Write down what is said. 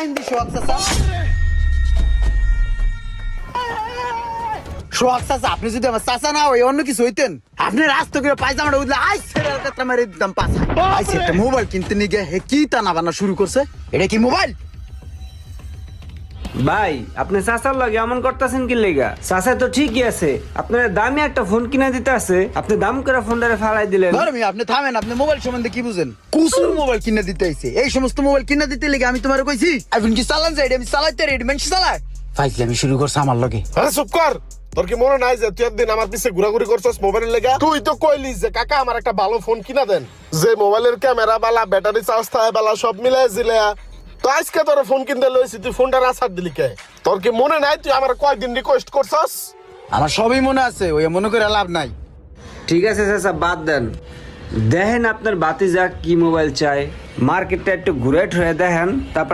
হিন্দি সোহাগ চাচা সোহাগ চাচা আপনি যদি আমার চাচা না হয় অন্য কিছু হইতেন। আপনি রাস্তা করে পায়জামাটা উঠলে আই মেরে দিতাম একটা মোবাইল কিনতে নিয়ে হে কি টানা বানা শুরু করছে? এটা কি মোবাইল ভাই আপনি চাচার লাগে এমন করতেছেন কি লেগা? চাচা তো ঠিকই আছে। আপনার দামি একটা ফোন কিনে দিতে আছে। আপনি দাম করে ফোনটারে ফালাই দিলেন। ধর্মী আপনি থামেন আপনি মোবাইল সম্বন্ধে কি বুঝেন? কুসুর মোবাইল কিনে দিতে আইছে। এই সমস্ত মোবাইল কিনে দিতে লেগে আমি তোমার কইছি এখন কি চালান যাই আমি চালাইতে রেডি মানুষ চালায়? ফাইজলে আমি শুরু করছি আমার লগে। আরে চুপ কর। তোর কি মনে নাই যে তুই একদিন আমার পিছে ঘোরাঘুরি করছস মোবাইলের লেগা? তুই তো কইলি যে কাকা আমার একটা ভালো ফোন কিনা দেন। যে মোবাইলের ক্যামেরা বালা ব্যাটারি চার্জ থাকে বালা সব মিলাই জিলে তো আজকে তোর ফোন কিনতে লইছি তুই ফোনটা আসার দিলি কে? তোর কি মনে নাই তুই আমার কয়দিন রিকোয়েস্ট করছস? আমার সবই মনে আছে ওই মনে করে লাভ নাই। ঠিক আছে চাচা বাদ দেন। দেখেন আপনার বাতি যা কি মোবাইল চাই মার্কেটটা একটু ঘুরে ঠুয়ে দেখেন তারপর